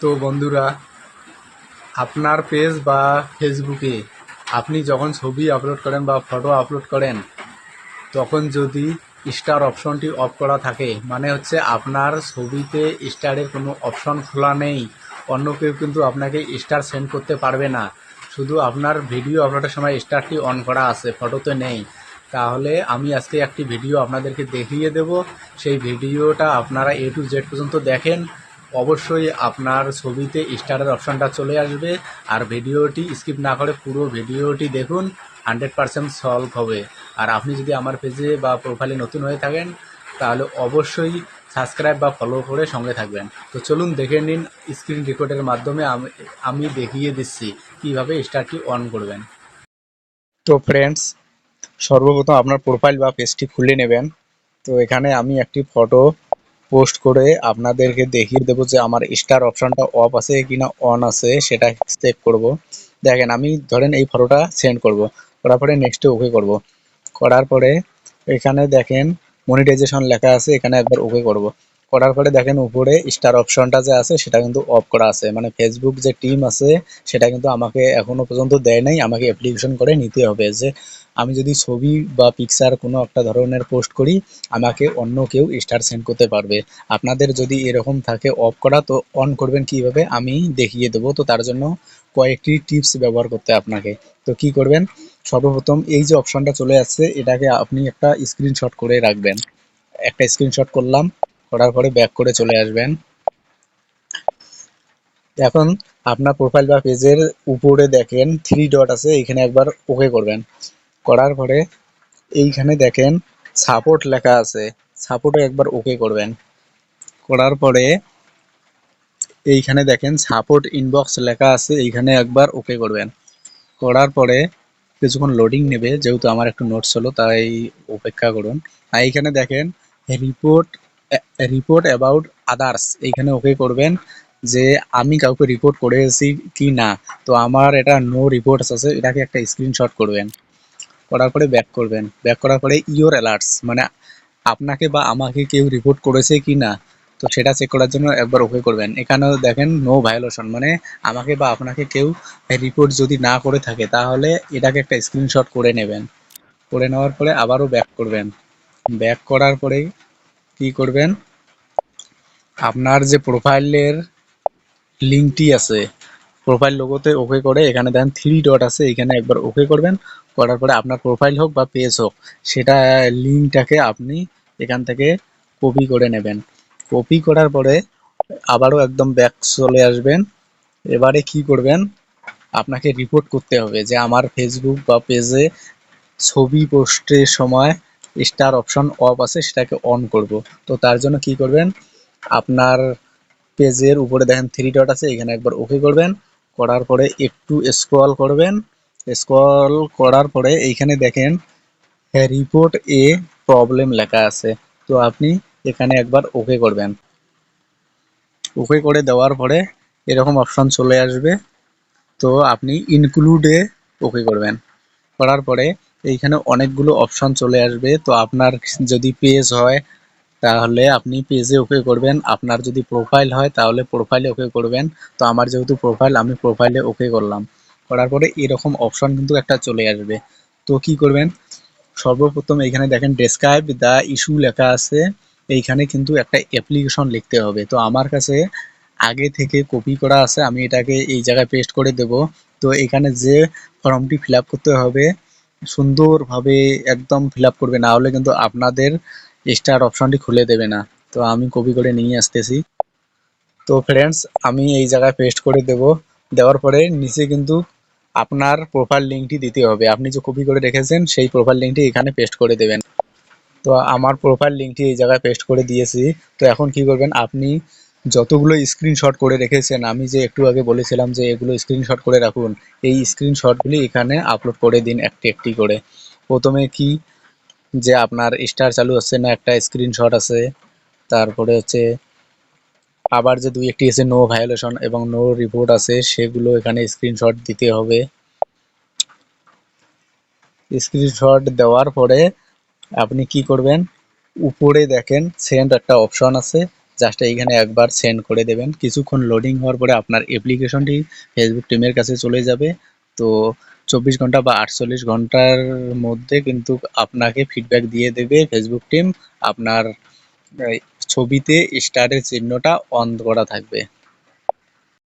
তো বন্ধুরা, আপনার পেজ বা ফেসবুকে আপনি যখন ছবি আপলোড করেন বা ফটো আপলোড করেন, তখন যদি স্টার অপশনটি অফ করা থাকে মানে হচ্ছে আপনার ছবিতে স্টারের কোনো অপশন খোলা নেই, অন্য কেউ কিন্তু আপনাকে স্টার সেন্ড করতে পারবে না। শুধু আপনার ভিডিও আপলোডের সময় স্টারটি অন করা আছে ফটোতে নেই। তাহলে আমি আজকে একটি ভিডিও আপনাদেরকে দেখিয়ে দেব। সেই ভিডিওটা আপনারা এ টু জেড পর্যন্ত দেখেন। অবশ্যই আপনার ছবিতে স্টারের অপশনটা চলে আসবে আর ভিডিওটি স্কিপ না করে পুরো ভিডিওটি দেখুন, হান্ড্রেড পারসেন্ট সলভ হবে। আর আপনি যদি আমার পেজে বা প্রোফাইলে নতুন হয়ে থাকেন, তাহলে অবশ্যই সাবস্ক্রাইব বা ফলো করে সঙ্গে থাকবেন। তো চলুন দেখে নিন স্ক্রিন রেকর্ডের মাধ্যমে আমি দেখিয়ে দিচ্ছি কীভাবে স্টারটি অন করবেন। তো ফ্রেন্ডস সর্বপ্রথম আপনার প্রোফাইল বা পেজটি খুলে নেবেন। তো এখানে আমি একটি ফটো পোস্ট করে আপনাদেরকে দেখিয়ে দেবো যে আমার স্টার অপশানটা অফ আছে কিনা অন আছে, সেটা চেক করব। দেখেন, আমি ধরেন এই ফটোটা সেন্ড করব। করার পরে নেক্সটে ওকে করব। করার পরে এখানে দেখেন মনিটাইজেশন লেখা আছে, এখানে একবার ওকে করব। করার পরে দেখেন উপরে স্টার অপশনটা যে আছে, সেটা কিন্তু অফ করা আছে। মানে ফেসবুক যে টিম আছে, সেটা কিন্তু আমাকে এখনও পর্যন্ত দেয় নাই। আমাকে অ্যাপ্লিকেশন করে নিতে হবে যে, আমি যদি ছবি বা পিকচার কোনো একটা ধরনের পোস্ট করি, আমাকে অন্য কেউ স্টার সেন্ড করতে পারবে। আপনাদের যদি এরকম থাকে অফ করা, তো অন করবেন কীভাবে? আমি দেখিয়ে দেবো। তো তার জন্য কয়েকটি টিপস ব্যবহার করতে আপনাকে। তো কি করবেন? সর্বপ্রথম এই যে অপশনটা চলে আসছে, এটাকে আপনি একটা স্ক্রিনশট করে রাখবেন। একটা স্ক্রিনশট করলাম। করার পরে ব্যাক করে চলে আসবেন। এখন আপনার প্রোফাইল বা পেজের উপরে দেখেন থ্রি ডট আছে, এখানে একবার ওকে করবেন। করার পরে এইখানে দেখেন সাপোর্ট লেখা আছে সাপোর্টে একবার ওকে করবেন। করার পরে এইখানে দেখেন সাপোর্ট ইনবক্স লেখা আছে, এইখানে একবার ওকে করবেন। করার পরে কিছুক্ষণ লোডিং নেবে, যেহেতু আমার একটু নোটস হলো, তাই অপেক্ষা করুন। আর এইখানে দেখেন রিপোর্ট রিপোর্ট অ্যাবাউট আদার্স এইখানে ওকে করবেন যে আমি কাউকে রিপোর্ট করেছি কি না। তো আমার এটা নো রিপোর্টস আছে, এটাকে একটা স্ক্রিনশট করবেন। করার পরে ব্যাক করবেন। ব্যাক করার পরে ইওর অ্যালার্টস মানে আপনাকে বা আমাকে কেউ রিপোর্ট করেছে কি না, তো সেটা চেক করার জন্য একবার ওকে করবেন। এখানেও দেখেন নো ভায়োলেশন মানে আমাকে বা আপনাকে কেউ রিপোর্ট যদি না করে থাকে, তাহলে এটাকে একটা স্ক্রিনশট করে নেবেন। করে নেওয়ার পরে আবারও ব্যাক করবেন। ব্যাক করার পরে কি করবেন? আপনার যে প্রোফাইলের লিঙ্কটি আছে, প্রোফাইল লোগোতে ওকে করে এখানে দেখেন থ্রি ডট আছে, এখানে একবার ওকে করবেন। করার পরে আপনার প্রোফাইল হোক বা পেজ হোক, সেটা লিঙ্কটাকে আপনি এখান থেকে কপি করে নেবেন। কপি করার পরে আবারও একদম ব্যাক চলে আসবেন। এবারে কি করবেন? আপনাকে রিপোর্ট করতে হবে যে আমার ফেসবুক বা পেজে ছবি পোস্টের সময় স্টার অপশন অফ আছে, সেটাকে অন করব। তো তার জন্য কি করবেন? আপনার পেজের উপরে দেখেন থ্রি ডট আছে, এখানে একবার ওকে করবেন। করার পরে একটু স্ক্রল করবেন। স্ক্রল করার পরে এইখানে দেখেন রিপোর্ট এ প্রবলেম লেখা আছে। তো আপনি এখানে একবার ওকে করবেন। ওকে করে দেওয়ার পরে এরকম অপশন চলে আসবে। তো আপনি ইনক্লুডে ওকে করবেন। করার পরে এইখানে অনেকগুলো অপশন চলে আসবে। তো আপনার যদি পেজ হয়, তাহলে আপনি পেজে ওকে করবেন। আপনার যদি প্রোফাইল হয়, তাহলে প্রোফাইলে ওকে করবেন। তো আমার যেহেতু প্রোফাইল আমি প্রোফাইলে ওকে করলাম। করার পরে এরকম অপশন কিন্তু একটা চলে আসবে। তো কি করবেন? সর্বপ্রথম এখানে দেখেন ডেসক্রাইব দ্য ইস্যু লেখা আছে। এইখানে কিন্তু একটা অ্যাপ্লিকেশন লিখতে হবে। তো আমার কাছে আগে থেকে কপি করা আছে। আমি এটাকে এই জায়গায় পেস্ট করে দেব। তো এখানে যে ফর্মটি ফিল করতে হবে সুন্দরভাবে একদম ফিল আপ করবে, না হলে কিন্তু আপনাদের স্টার অপশনটি খুলে দেবে না। তো আমি কপি করে নিয়ে আসতেছি। তো ফ্রেন্ডস আমি এই জায়গায় পেস্ট করে দেব। দেওয়ার পরে নিচে কিন্তু আপনার প্রোফাইল লিঙ্কটি দিতে হবে। আপনি যে কপি করে রেখেছেন, সেই প্রোফাইল লিঙ্কটি এখানে পেস্ট করে দেবেন। তো আমার প্রোফাইল লিঙ্কটি এই জায়গায় পেস্ট করে দিয়েছি। তো এখন কি করবেন, আপনি যতগুলো স্ক্রিনশট করে রেখেছেন, আমি যে একটু আগে বলেছিলাম যে এগুলো স্ক্রিনশট করে রাখুন। এই স্ক্রিনশটগুলি এখানে আপলোড করে দিন একটি একটি করে। প্রথমে কি? যে আপনার স্টার চালু হচ্ছে না, একটা স্ক্রিনশট আছে। তারপরে হচ্ছে আবার যে দুই একটি আছে নো ভায়োলেশন এবং নো রিপোর্ট আছে, সেগুলো এখানে স্ক্রিনশট দিতে হবে। স্ক্রিনশট দেওয়ার পরে আপনি কি করবেন? উপরে দেখেন সেন্ড একটা অপশন আছে। জাস্ট এইখানে একবার সেন্ড করে দেবেন। কিছুক্ষণ লোডিং হওয়ার পরে আপনার অ্যাপ্লিকেশনটি ফেসবুক টিমের কাছে চলে যাবে। তো চব্বিশ ঘণ্টা বা আটচল্লিশ ঘণ্টার মধ্যে কিন্তু আপনাকে ফিডব্যাক দিয়ে দেবে ফেসবুক টিম আপনার ছবিতে স্টারের চিহ্নটা অন করা থাকবে।